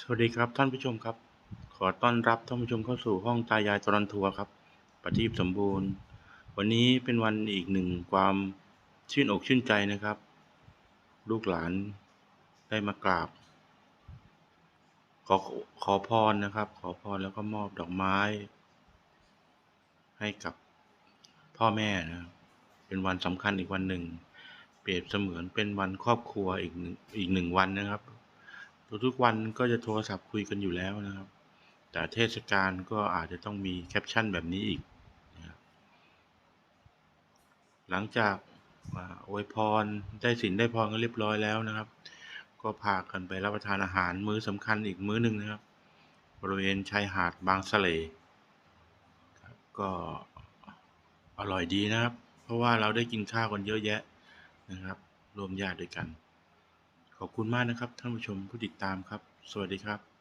สวัสดีครับท่านผู้ชมครับ ขอต้อนรับท่านผู้ชมเข้าสู่ห้องตายายตรอนทัวร์ครับประทีปสมบูรณ์ วันนี้เป็นวันอีกหนึ่งความชื่นอกชื่นใจนะครับ ลูกหลานได้มากราบ ขอขอพรนะครับ ขอพรแล้วก็มอบดอกไม้ ให้กับพ่อแม่นะเป็นวันสำคัญอีกวันหนึ่ง เปรียบเสมือนเป็นวันครอบครัวอีกหนึ่งอีกหนึ่งวันนะครับ ทุกๆวันก็จะโทรศัพท์คุยกันอยู่แล้วนะครับ แต่เทศกาลก็อาจจะต้องมีแคปชั่นแบบนี้อีกนะครับหลังจากอ่าอวยพรได้สินได้พรกันเรียบร้อยแล้วนะครับ ก็พากันไปรับประทานอาหารมื้อสำคัญอีกมื้อหนึ่งนะครับ บริเวณชายหาดบางสะเลก็อร่อยดีนะครับ เพราะว่าเราได้กินข้าวกันเยอะแยะนะครับ รวมญาติด้วยกัน ขอบคุณมากนะครับท่านผู้ชมผู้ติดตามครับ สวัสดีครับ